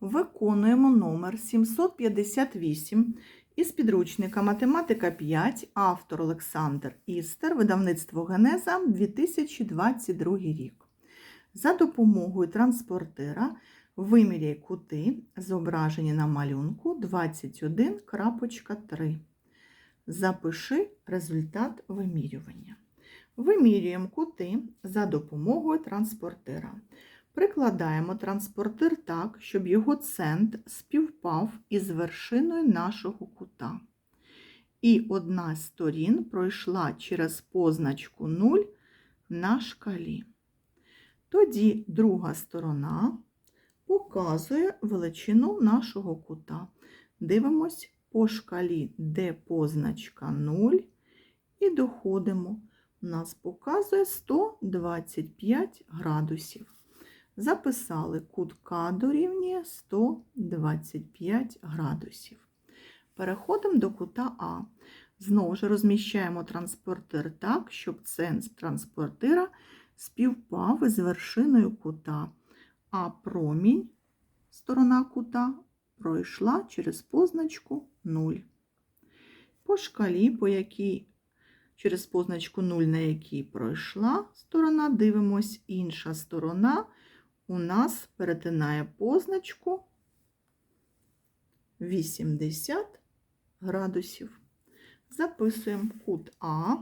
Виконуємо номер 758 із підручника Математика 5, автор Олександр Істер, видавництво Генеза 2022 рік. За допомогою транспортира виміряй кути, зображені на малюнку 21.3. Запиши результат вимірювання. Вимірюємо кути за допомогою транспортира. Прикладаємо транспортир так, щоб його центр співпав із вершиною нашого кута. І одна з сторін пройшла через позначку 0 на шкалі. Тоді друга сторона показує величину нашого кута. Дивимось по шкалі, де позначка 0, і доходимо. У нас показує 125 градусів. Записали кут К дорівнює 125 градусів. Переходимо до кута А. Знову ж розміщаємо транспортир так, щоб центр транспортира співпав із вершиною кута, а промінь, сторона кута, пройшла через позначку 0. По шкалі, по якій через позначку 0, на якій пройшла сторона, дивимось, інша сторона у нас перетинає позначку 80 градусів. Записуємо кут А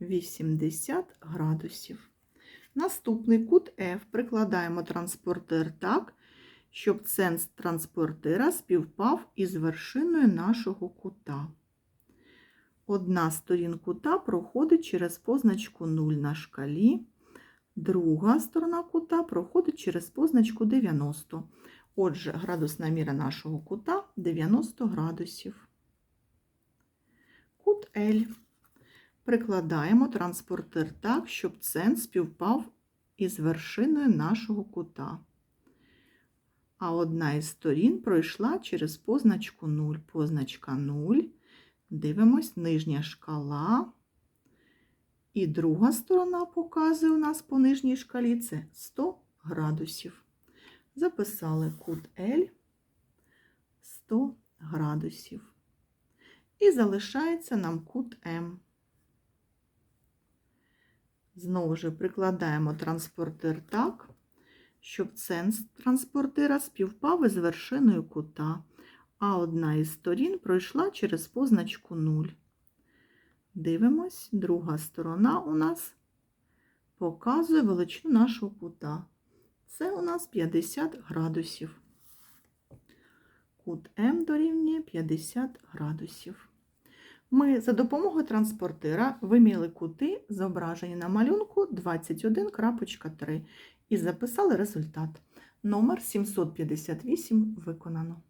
80 градусів. Наступний кут F прикладаємо транспортир так, щоб центр транспортира співпав із вершиною нашого кута. Одна сторін кута проходить через позначку 0 на шкалі, друга сторона кута проходить через позначку 90. Отже, градусна міра нашого кута 90 градусів. Кут L. Прикладаємо транспортир так, щоб центр співпав із вершиною нашого кута. А одна із сторін пройшла через позначку 0. Позначка 0. Дивимось, нижня шкала. І друга сторона показує у нас по нижній шкалі це 100 градусів. Записали кут L 100 градусів. І залишається нам кут М. Знову ж прикладаємо транспортир так, щоб центр транспортира співпав із вершиною кута, а одна із сторін пройшла через позначку 0. Дивимось, друга сторона у нас показує величину нашого кута. Це у нас 50 градусів. Кут М дорівнює 50 градусів. Ми за допомогою транспортира виміряли кути, зображені на малюнку 21.3 і записали результат. Номер 758 виконано.